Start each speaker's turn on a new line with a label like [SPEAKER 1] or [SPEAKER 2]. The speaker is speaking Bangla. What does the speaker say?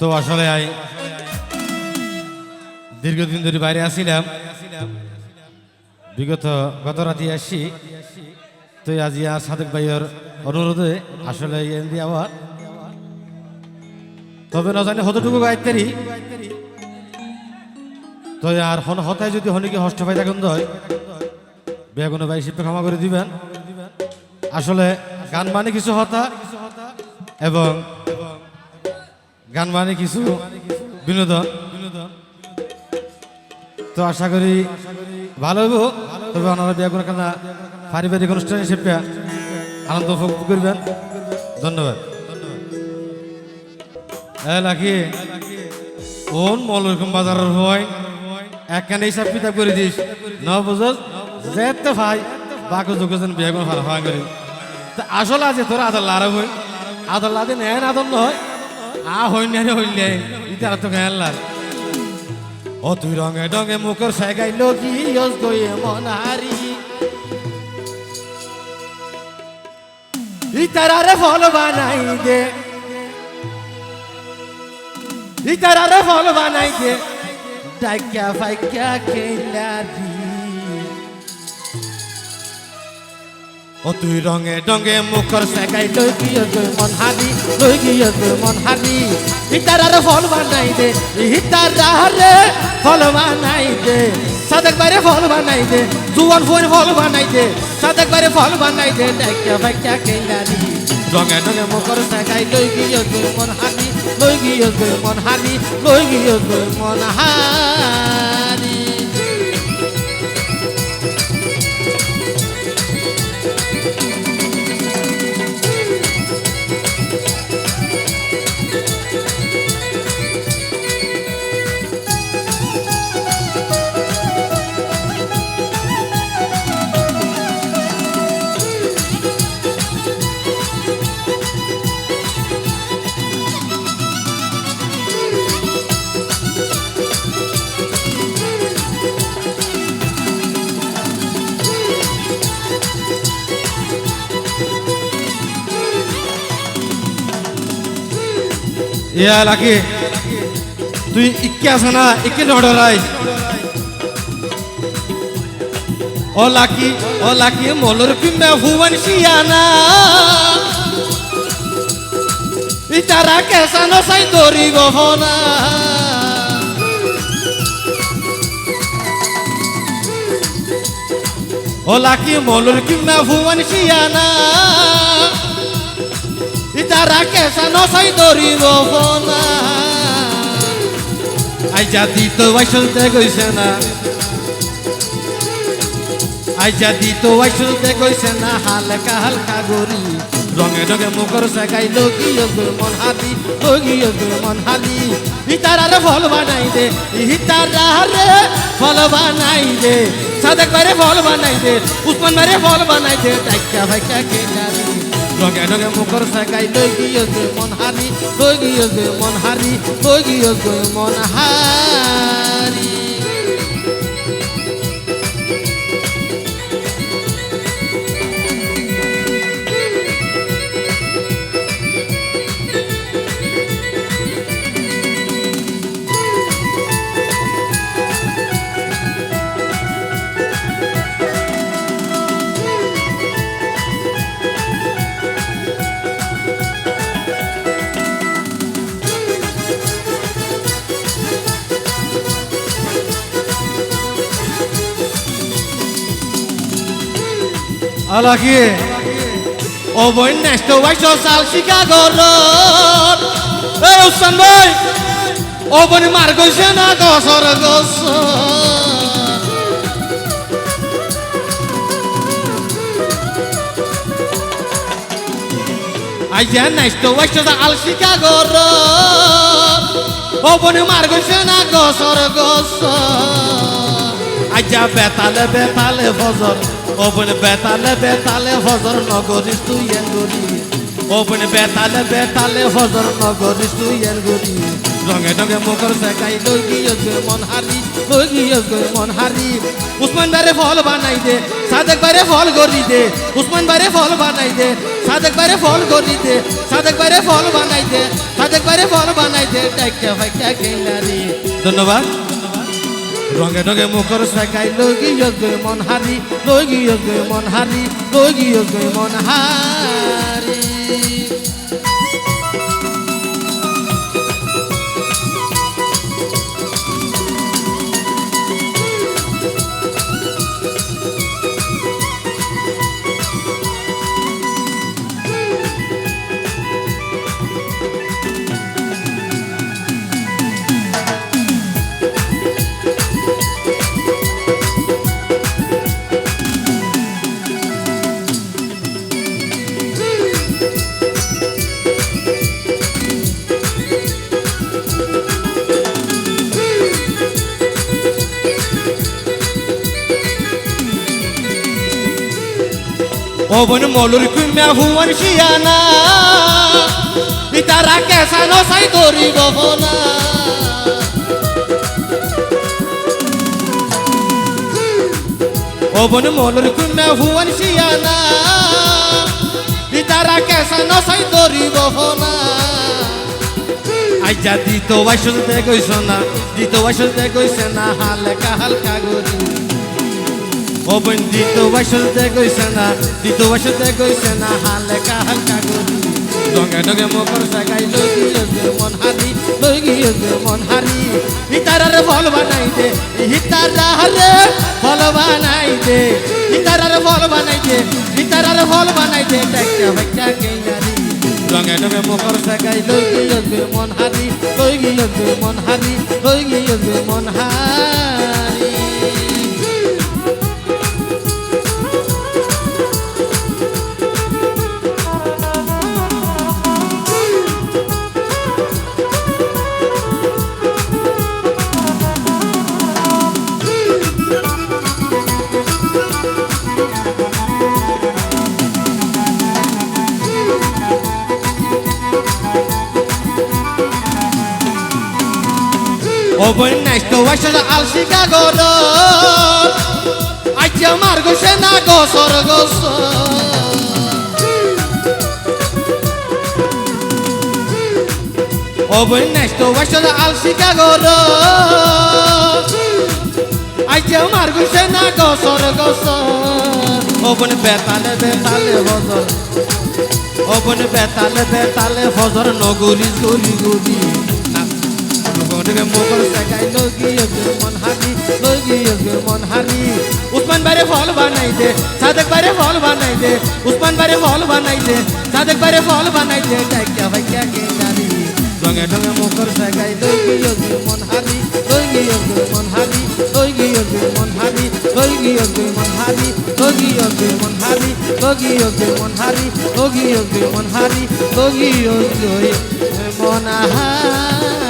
[SPEAKER 1] তো আসলে দীর্ঘদিন ধরে বাইরে আসিলাম। বিগত গত রাতে আসি। তো আজি আর সাদেক ভাইয়ের অনুরোধে আসলে আবার তবে না জানি কতটুকু গাইতারি তো আর হন হতায় যদি হনিকে হষ্ট পাই থাকুন দয়, বেগুনো ভাই শিল্পে ক্ষমা করে দিবেন। আসলে গান মানে কিছু হতা এবং গান মানে কিছু বিনোদন। তো আশা করি ভালো হইব। তবে ওনারা বিয়া কেনা পারিবারিক অনুষ্ঠান হিসেবে আনন্দ উপভোগ করবেন। ধন্যবাদ। এ লাকি, কোন মলরকম বাজারের হয়? করে ন যেতে ভাই বিয়া হয় করি। লাদে নেন আদর নয়। আ হইন তুই রঙে ডঙে মুখর সাইগাই লগি ইয়স ইতারারে ফল বানাই দে। ইতারারে ফল বানাই দে। ডাইকা ফাইকা কেলা দি। ও তুই রঙে ডঙে মুখর সেগাই লই গিয়ে গই মন হারি লই গিয়ে গই মন হারি ইতারারে ফল বানাই দে ইতারারে ফল বানাই দে। সাদেক বাইরে ফল বানাই দে, জুয়ান ফোন ফল বানাই দে। সাদেক বাইরে ফল বানাই দে ডাইকা ফাইকা কেলা দি রঙে ডঙে মুখর সেগাই লই গিয়ে গই মন হারি লই গিয়ে গই মন হারি লই গিয়ে গই মন হারি Thank you. ইয়া লাকি তুই ইকে আছে না ইকে নডরাই ও লাকি ও লাকি মলর পিম্বে ভুবন শিয়ানা ইতারা কেসানো সাই দরিব হনা। ও লাকি মলর পিম্বে ভুবন শিয়ানা ইতারা কেসা নসাই দরিব ফোনা। আই জাতি তো বাইসলতে গইছে না আই জাতি তো বাইসলতে গইছে না, হালকা হালকা গরি রঙে রঙে মুখর সাগাই লগিয়ে গো মন হালি লগিয়ে গো মন হালি। ইতারারে ফল বানাই দে ইতারারে ফল বানাই দে। সাদেক বারে ফল বানাই দে, উসমান বারে ফল বানাই দে, ডাইকা ভাইকা কে নারী রঙে রঙে মুখর সাগাই লই গিয়ে মন হারি, লই গিয়ে মন হারি, লই গিয়ে মন হারি। আলাকি ও বই নেক্সট ওয়াইস সাল শিকাগো রোড এই উসান ভাই ও বই মার গইছে না গসর গস আইয়া নেক্সট ওয়াইস সাল শিকাগো রোড ও বই মার গইছে না গসর গস আইয়া বেতালে বেতালে ফজর ওপন বেতালে বেতালে ফজর নগরিস তুই গরি ওপন বেতালে বেতালে ফজর নগরিস তুই গরি রঙে রঙে মুখর শেখাই লগিয়ে গে মন হারি গে মন হারি উসমান বারে ফল বানাই দে, সাদেক বারে ফল গরি দে। উসমান বারে ফল বানাই দে, সাদেক বারে ফল গরি দে। সাদেক বারে ফল বানাই দে, সাদেক বারে ফল বানাই দে টাইকা ফাইকা গেলারি ধন্যবাদ। রঙে রঙে মুখর শেখাই লগি গে মন হারি, লগি গে মন হারি, লগি গে মন হারি। Ovun molur kümme huvan şiyana Bitara kesan o say dori gofona Ovun molur kümme huvan şiyana Bitara kesan o say dori gofona Ayca dito başız de goysona Dito başız de goysena Halka halka goysona ও বোন দিত বসতে গইছে না দিত বসতে গইছে না হালকা হালকা গরি রঙে রঙে মকর সাগাই লগি লগি মন হারি লগি লগি মন হারি হিতারার ফল বানাই দে হিতারারে ফল বানাই দে। হিতারার ফল বানাই দে, হিতারার ফল বানাই দে টাকা বাচ্চা কেঙ্গারি রঙে রঙে মকর সাগাই লগি লগি মন হারি লগি লগি মন হারি লগি লগি মন হারি Overnight go wash the al Chicago door Ai te amargo se na go sorgoso Overnight go wash the al Chicago door Ai te amargo se na go sorgoso Open betale betale vozor Open betale betale vozor no guri guri guri গডগে Mughal সাগাই লগি লগি মন হারি লগি লগি মন হারি উসমান বারে ফল বানাই দে সাদেক বারে ফল বানাই দে উসমান বারে ফল বানাই দে সাদেক বারে ফল বানাই দে টাইকা ভাইকা কে নারী রঙে ঢঙে মোগল সাগাই লগি লগি মন হারি লগি লগি মন হারি লগি লগি মন হারি লগি লগি মন হারি লগি লগি মন হারি লগি লগি মন হারি লগি লগি মন হারি লগি লগি মন হারি